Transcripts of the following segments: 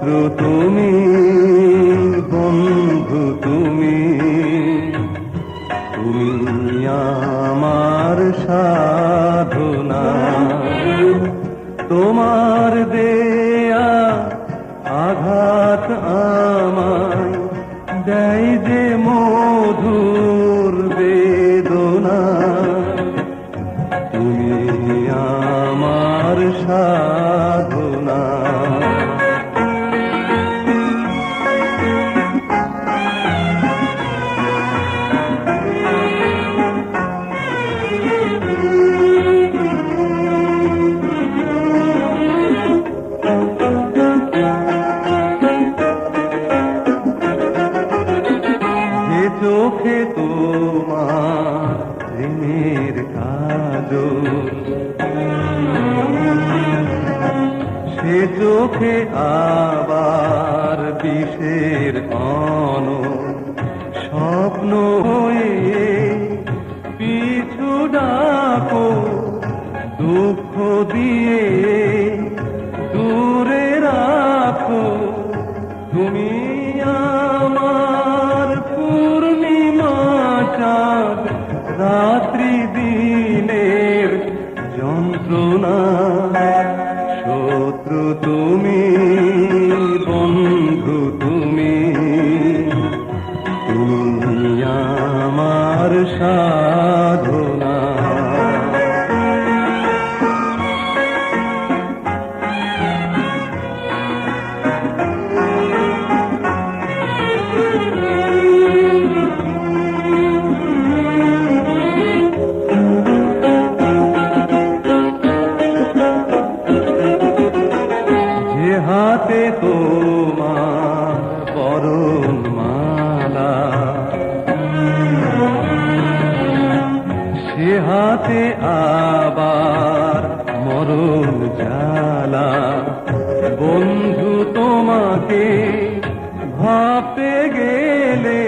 শত্রু তুমি বন্ধু তুমি। তুমি আমার সাধনা। তোমার চোখে তোমার প্রেমের কাজল। সে চোখে আবার বিষের অন স্বপ্ন হয়ে পিছু ডাকো দুঃখ সাধনা সে হাতে আবার মরণ জ্বালা, বন্ধু তোমাকে ভাবতে গেলে,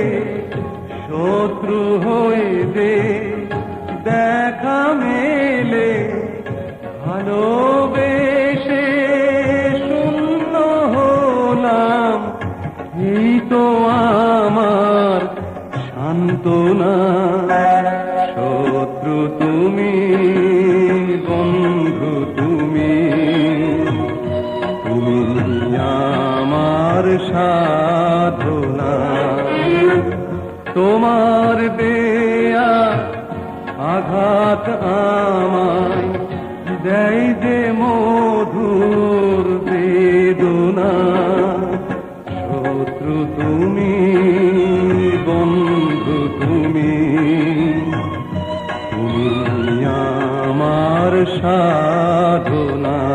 শত্রু হয়ে যে দেখা মেলে, ভালোবেসে শূন্য হলাম। এই তো আমার সান্ত্বনা। আমার সাধনা। তোমার দেয়া আঘাত আমায় দেয় যে মধুর বেদনা। শত্রু তুমি, বন্ধু তুমি তুমি আমার সাধনা।